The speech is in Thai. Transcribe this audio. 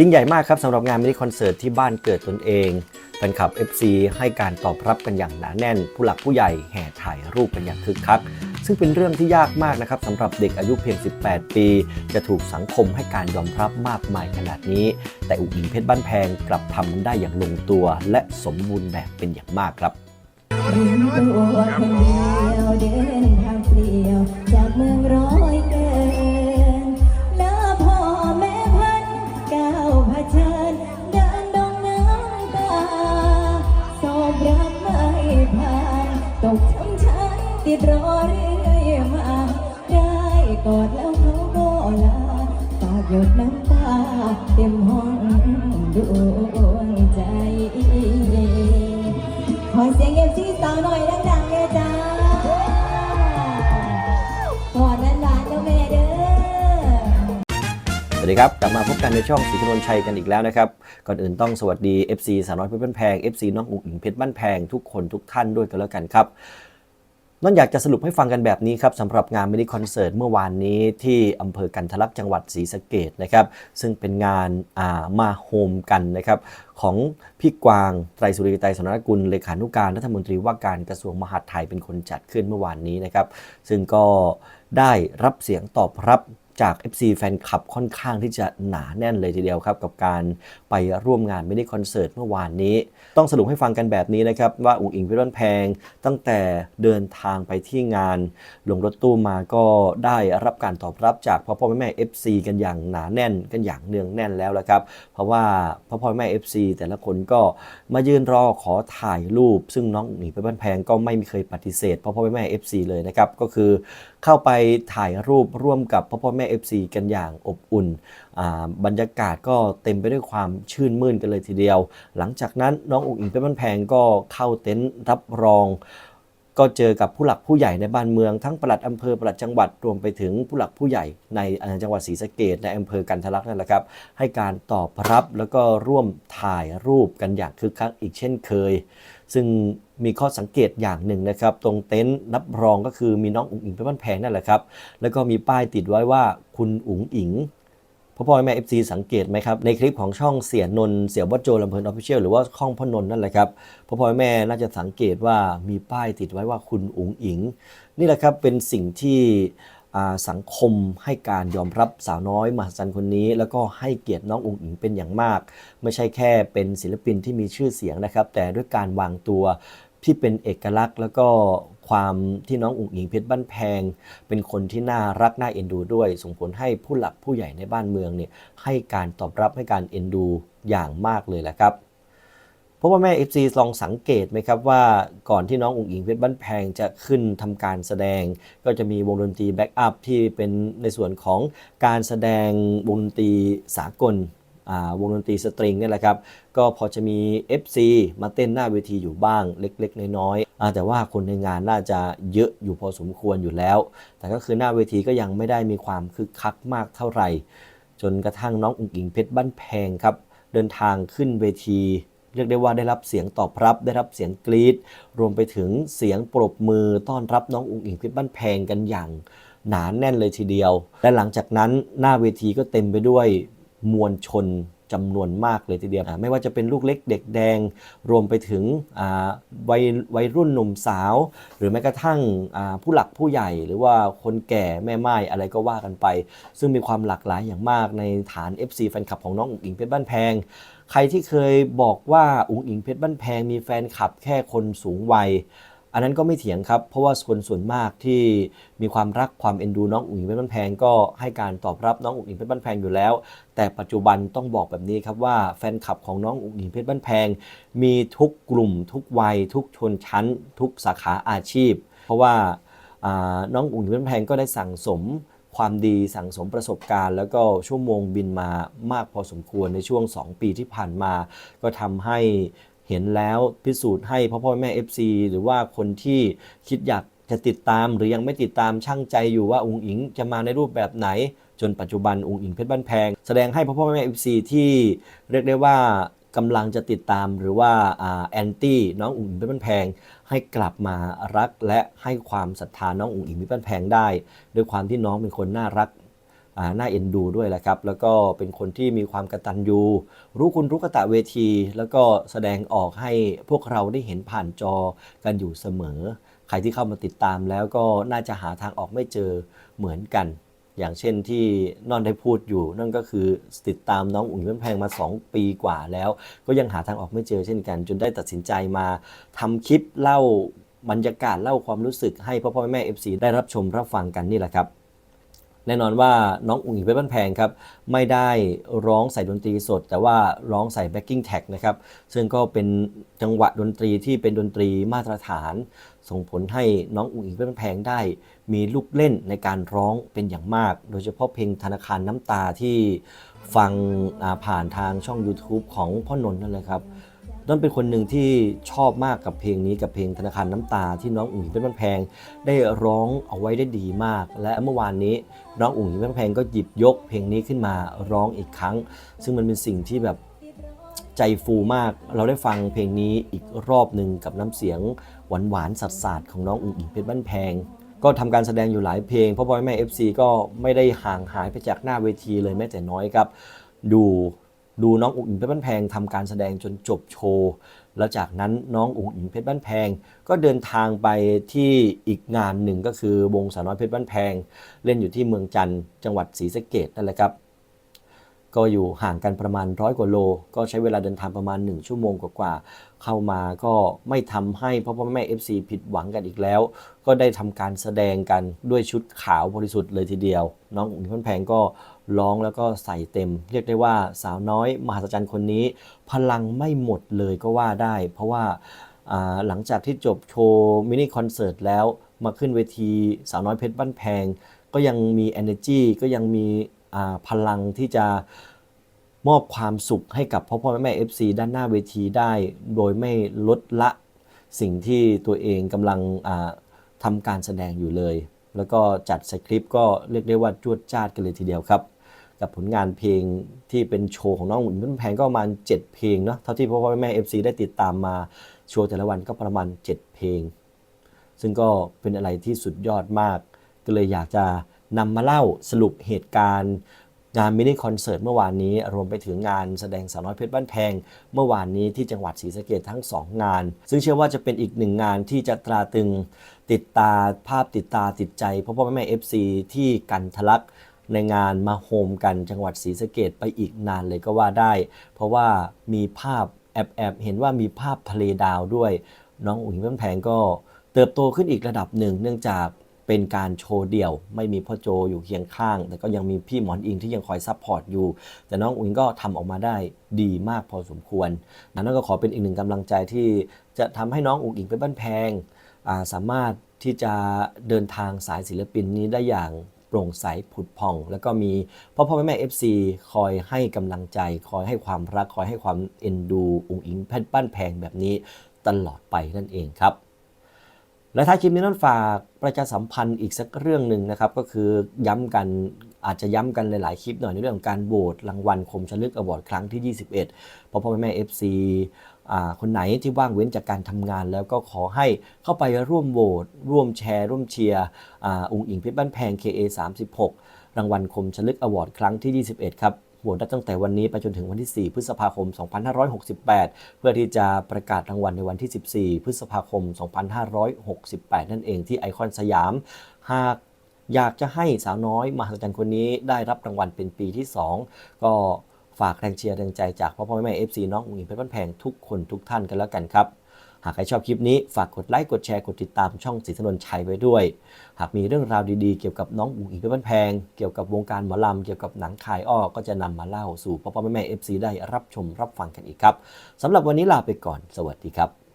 ยิ่งใหญ่มากครับสำหรับงานมินิคอนเสิร์ตที่บ้านเกิดตนเองแฟนคลับ FC ให้การตอบรับกันอย่างหนาแน่น ผู้หลักผู้ใหญ่แห่ถ่ายรูปกันอย่างคึกคัก ซึ่งเป็นเรื่องที่ยากมากนะครับสำหรับเด็กอายุเพียง 18 ปี จะถูกสังคมให้การยอมรับมากมายขนาดนี้ แต่อุ๋งอิงเพชรบ้านแพงกลับทำมันได้อย่างลงตัว และสมบูรณ์แบบเป็นอย่างมากครับยืนตัวคนเดียวเดินทางเปลี่ยวจากเมืองร้อน กช้ำชันติดรอเรื่อยมา ได้กอดแล้วเขาก็ลาฝากหยดน้ำตา เต็มห้องดวงใจ ขอเสียงเอฟซีสาวหน่อยดัง วัสดีครับ กลับมาพบกันในช่องสีพนนชัยกันอีกแล้วนะครับ ก่อนอื่นต้องสวัสดี FC สาวน้อยเพชรบ้านแพง FC น้องอุ๋งอิงเพชรบ้านแพงทุกคนทุกท่านด้วยกันแล้วกันครับนั่นอยากจะสรุปให้ฟังกันแบบนี้ครับสำหรับงานมินิคอนเสิร์ตเมื่อวานนี้ที่อำเภอกันทะลักจังหวัดศรีสะเกดนะครับ ซึ่งเป็นงานามาโฮมกันนะครับของพี่กวางไตรสุริยไตรสนกุลเลขานุการรัฐมนตรีว่าการกระทรวงมหาดไทยเป็นคนจัดขึ้นเมื่อวานนี้นะครับ ซึ่งก็ได้รับเสียงตอบรับ จาก FC แฟนคลับค่อนข้างที่จะหนาแน่นเลยทีเดียวครับ กับการไปร่วมงานมินิคอนเสิร์ตเมื่อวานนี้ ต้องสรุปให้ฟังกันแบบนี้นะครับ ว่าอุ๋งอิงพิรอนแพง ตั้งแต่เดินทางไปที่งาน ลงรถตู้มาก็ได้รับการตอบรับจากพ่อพ่อแม่แม่ FC กันอย่างหนาแน่นกันอย่างเนืองแน่นแล้วละครับ เพราะว่าพ่อพ่อแม่ FC แต่ละคนก็มายืนรอขอถ่ายรูป ซึ่งน้องอุ๋งอิงพิรอนแพงก็ไม่เคยปฏิเสธพ่อพ่อแม่แม่ FC เลยนะครับก็คือเข้าไปถ่ายรูปร่วมกับพ่อพ่อแม่ FC กันอย่างอบอุ่นอ่าบรรยากาศก็เต็มไปด้วยความชื่นมื่นกันเลยทีเดียว หลังจากนั้นน้องอุ๋งอิงเป็นบ้านแพงก็เข้าเต็นท์รับรองก็เจอกับผู้หลักผู้ใหญ่ในบ้านเมืองทั้งปลัดอำเภอปลัดจังหวัดรวมไปถึงผู้หลักผู้ใหญ่ในจังหวัดศรีสะเกดในอำเภอกันทะลักนั่นแหละครับ ให้การตอบรับแล้วก็ร่วมถ่ายรูปกันอย่างคึกคักอีกเช่นเคย ซึ่งมีข้อสังเกตอย่างหนึ่งนะครับ ตรงเต็นท์รับรองก็คือมีน้องอุ๋งอิงเป็นบ้านแพงนั่นแหละครับ แล้วก็มีป้ายติดไว้ว่าคุณอุ๋งอิงพ่อพ่อแม่เอฟซีสังเกตไหมครับ ในคลิปของช่องเสียนนเสียวัดโจลำเพลินออฟฟิเชียลหรือว่าข้องพ่อนนนั่นแหละครับพ่อพ่อแม่น่าจะสังเกตว่ามีป้ายติดไว้ว่าคุณอุ๋งอิง นี่แหละครับเป็นสิ่งที่ สังคมให้การยอมรับสาวน้อยมหัศจรรย์คนนี้ แล้วก็ให้เกียรติน้องอุ๋งอิงเป็นอย่างมาก ไม่ใช่แค่เป็นศิลปินที่มีชื่อเสียงนะครับ แต่ด้วยการวางตัวที่เป็นเอกลักษณ์แล้วก็ความที่น้องอุ๋งอิงเพชรบ้านแพง เป็นคนที่น่ารักน่าเอ็นดูด้วย ส่งผลให้ผู้หลักผู้ใหญ่ในบ้านเมืองเนี่ยให้การตอบรับให้การเอ็นดูอย่างมากเลยแหละครับ พราะว่าแม่ FC ลองสังเกตไหมครับว่าก่อนที่น้องอุ๋งอิงเพชรบ้านแพงจะขึ้นทำการแสดง ก็จะมีวงดนตรีแบ็กอัพที่เป็นในส่วนของการแสดงวงดนตรีสากลวงดนตรีสตริงนี่แหละครับ ก็พอจะมี FC มาเต้นหน้าเวทีอยู่บ้างเล็กๆ น้อยๆอ่าแต่ว่าคนในงานน่าจะเยอะอยู่พอสมควรอยู่แล้ว แต่ก็คือหน้าเวทีก็ยังไม่ได้มีความคึกคักมากเท่าไหร่ จนกระทั่งน้องอุ๋งอิงเพชรบ้านแพงครับเดินทางขึ้นเวที เรียกได้ว่าได้รับเสียงตอบรับ ได้รับเสียงกรี๊ดรวมไปถึงเสียงปรบมือต้อนรับน้องอุ๋งอิงเพชรบ้านแพงกันอย่างหนาแน่นเลยทีเดียว และหลังจากนั้นหน้าเวทีก็เต็มไปด้วยมวลชนจำนวนมากเลยทีเดียว ไม่ว่าจะเป็นลูกเล็กเด็กแดง รวมไปถึงวัยวัยรุ่นหนุ่มสาว หรือแม้กระทั่งผู้หลักผู้ใหญ่ หรือว่าคนแก่แม่ไม้อะไรก็ว่ากันไป ซึ่งมีความหลากหลายอย่างมากในฐาน FC แฟนคลับของน้องอุ๋งอิงเพชรบ้านแพง ใครที่เคยบอกว่าอุ๋งอิงเพชรบ้านแพงมีแฟนคลับแค่คนสูงวัย อันนั้นก็ไม่เถียงครับ เพราะว่าคนส่วนมากที่มีความรักความเอ็นดูน้องอุ๋งอิงเพชรบ้านแพงก็ให้การตอบรับน้องอุ๋งอิงเพชรบ้านแพงอยู่แล้ว แต่ปัจจุบันต้องบอกแบบนี้ครับว่าแฟนคลับของน้องอุ๋งอิงเพชรบ้านแพง มีทุกกลุ่ม ทุกวัย ทุกชนชั้น ทุกสาขาอาชีพ เพราะว่าอ่าน้องอุ๋งอิงเพชรบ้านแพงก็ได้สั่งสม ความดีสั่งสมประสบการณ์ แล้วก็ชั่วโมงบินมามากพอสมควรในช่วง 2 ปีที่ผ่านมา ก็ทำให้เห็นแล้วพิสูจน์ให้พ่อพ่อแม่ FC หรือว่าคนที่คิดอยากจะติดตามหรือยังไม่ติดตามช่างใจอยู่ว่าอุงอิงจะมาในรูปแบบไหน จนปัจจุบันอุงอิงเพชรบ้านแพง แสดงให้พ่อพ่อแม่ FC ที่เรียกได้ว่ากำลังจะติดตามหรือว่าแอนตี้น้องอุ๋งอิงเพชรบ้านแพง ให้กลับมารักและให้ความศรัทธาน้องอุ๋งอิงเพชรบ้นแพงได้ ด้วยความที่น้องเป็นคนน่ารักน่าเอ็นดูด้วยแหละครับ แล้วก็เป็นคนที่มีความกระตัญญูรู้คุณรู้กตะเวที แล้วก็แสดงออกให้พวกเราได้เห็นผ่านจอกันอยู่เสมอ ใครที่เข้ามาติดตามแล้วก็น่าจะหาทางออกไม่เจอเหมือนกัน อย่างเช่นที่นอนได้พูดอยู่ นั่นก็คือติดตามน้องอุ๋งอิงแพงมา 2 ปีกว่าแล้ว ก็ยังหาทางออกไม่เจอเช่นกัน จนได้ตัดสินใจมาทำคลิปเล่าบรรยากาศเล่าความรู้สึกให้พ่อพ่อแม่เอฟซีได้รับชมรับฟังกันนี่แหละครับ แน่นอนว่าน้องอุ๋งอิงเพชรบ้านแพงครับไม่ได้ร้องใส่ดนตรีสด แต่ว่าร้องใส่แบ็กกิ้งแท็กนะครับซึ่งก็เป็นจังหวะดนตรีที่เป็นดนตรีมาตรฐาน ส่งผลให้น้องอุ๋งอิงเพชรบ้านแพงได้ มีลูกเล่นในการร้องเป็นอย่างมาก โดยเฉพาะเพลงธนาคารน้ำตาที่ฟังผ่านทางช่อง YouTube ของพ่อนนท์นั่นแหละครับ ต้นเป็นคนหนึ่งที่ชอบมากกับเพลงนี้กับเพลงธนาคารน้ำตาที่น้องอุ๋งอิงเป็นบ้านแพง ได้ร้องเอาไว้ได้ดีมาก และเมื่อวานนี้น้องอุ๋งอิงเป็นบ้านแพงก็หยิบยกเพลงนี้ขึ้นมาร้องอีกครั้ง ซึ่งมันเป็นสิ่งที่แบบใจฟูมาก เราได้ฟังเพลงนี้อีกรอบหนึ่งกับน้ำเสียงหวานหวานสัดสาดของน้องอุ๋งอิงเพชรบ้านแพง ก็ทำการแสดงอยู่หลายเพลงพราะบอยแม่ FC ก็ไม่ได้ห่างหายไปจากหน้าเวทีเลยแม้แต่น้อยครับ ดู ดูน้องอุ๋งอิงเพชรบ้านแพงทำการแสดงจนจบโชว์ แล้วจากนั้นน้องอุ๋งอิงเพชรบ้านแพง ก็เดินทางไปที่อีกงานหนึ่งก็คือวงสาวน้อยเพชรบ้านแพง เล่นอยู่ที่เมืองจันทร์จังหวัดศรีสะเกดนั่นแหละครับ ก็อยู่ห่างกันประมาณร้อยกว่าโล ก็ใช้เวลาเดินทางประมาณ 1 ชั่วโมงกว่าๆเข้ามาก็ไม่ทำให้พ่อพ่อแม่ FC ผิดหวังกันอีกแล้ว ก็ได้ทำการแสดงกันด้วยชุดขาวบริสุทธิ์เลยทีเดียว น้องอุ๋งอิงเพชรบ้านแพงก็ ร้องแล้วก็ใส่เต็ม เรียกได้ว่าสาวน้อยมหัศจรรย์คนนี้ พลังไม่หมดเลยก็ว่าได้ เพราะว่าหลังจากที่จบโชว์มินิคอนเสิร์ตแล้วมาขึ้นเวทีสาวน้อยเพชรบ้านแพง ก็ยังมี energy ก็ยังมีพลังที่จะมอบความสุขให้กับพ่อพ่อแม่แม่ FC ด้านหน้าเวทีได้ โดยไม่ลดละสิ่งที่ตัวเองกำลังทำการแสดงอยู่เลย แล้วก็จัดสคริปต์ก็เรียกได้ว่าจวดจ้าดกันเลยทีเดียวครับ กับผลงานเพลงที่เป็นโชว์ของน้องหุ่นต้นแพงก็ประมาณ 7 เพลงเนาะเท่าที่พ่อพ่อแม่ FC ได้ติดตามมาโชว์แต่ละวันก็ประมาณ 7 เพลง ซึ่งก็เป็นอะไรที่สุดยอดมาก ก็เลยอยากจะนำมาเล่าสรุปเหตุการณ์งานมินิคอนเสิร์ตเมื่อวานนี้ รวมไปถึงงานแสดงสาวน้อยเพชรบ้านแพง เมื่อวานนี้ที่จังหวัดศรีสะเกดทั้ง 2 งาน ซึ่งเชื่อว่าจะเป็นอีกหนึ่งงานที่จะตราตรึงติดตาภาพติดตาติดใจพ่อพ่อแม่แม่ FC ที่กันทะลัก ในงานมาโฮมกันจังหวัดศรีสะเกดไปอีกนานเลยก็ว่าได้ เพราะว่ามีภาพแอบแอบเห็นว่ามีภาพทะเลดาวด้วย น้องอุ๋งเพื่อนแพงก็เติบโตขึ้นอีกระดับหนึ่ง เนื่องจากเป็นการโชว์เดี่ยว ไม่มีพ่อโจอยู่เคียงข้าง แต่ก็ยังมีพี่หมอนอิงที่ยังคอยซัพพอร์ตอยู่ แต่น้องอุ๋งก็ทำออกมาได้ดีมากพอสมควรนั่นก็ขอเป็นอีกหนึ่งกำลังใจที่จะทำให้น้องอุ๋งอิงเป็นบ้านแพงาสามารถที่จะเดินทางสายศิลปินนี้ได้อย่าง โปร่งใสผุดพอง แล้วก็มีพ่อพ่อแม่แม่ FC คอยให้กำลังใจ คอยให้ความรัก คอยให้ความเอ็นดู อุ๋งอิงแพทบ้านแพงแบบนี้ตลอดไปนั่นเองครับ และท้ายคลิปนี้นั่นฝากประชาสัมพันธ์อีกสักเรื่องหนึ่งนะครับ ก็คือย้ำกันอาจจะย้ำกันหลาย ๆ คลิปหน่อยในเรื่องของการโหวตรางวัลคมชลึกอวอร์ดครั้งที่ 21พ่อพ่อแม่แม่ FC อ่าคนไหนที่ว่างเว้นจากการทำงานแล้วก็ขอให้เข้าไปร่วมโหวตร่วมแชร์ ร่วมเชียร์อ่าอุงอิงเพชรบ้านแพง KA 36รางวัลคมชลึกอวอร์ดครั้งที่ 21 ครับ โหวตได้ตั้งแต่วันนี้ไปจนถึงวันที่ 4 พฤษภาคม 2568 เพื่อที่จะประกาศรางวัลในวันที่ 14 พฤษภาคม 2568 นั่นเองที่ไอคอนสยาม หากอยากจะให้สาวน้อยมหัศจรรย์คนนี้ได้รับรางวัลเป็นปีที่ 2 ก็ฝากแรงเชียร์แรงใจจากพ่อพ่อแม่เอฟซีน้องอุ๋งอิงเพชรบ้านแพงทุกคนทุกท่านกันแล้วกันครับ หากใครชอบคลิปนี้ฝากกดไลค์กดแชร์กดติดตามช่องสีสนนชัยไว้ด้วย หากมีเรื่องราวดีๆ เกี่ยวกับน้องอุ๋งอิงเพื่อนแพง เกี่ยวกับวงการหมอลำเกี่ยวกับหนังขายอ้อก็จะนำมาเล่าสู่พ่อพ่อแม่แม่เอฟซีได้รับชมรับฟังกันอีกครับสำหรับวันนี้ลาไปก่อน สวัสดีครับ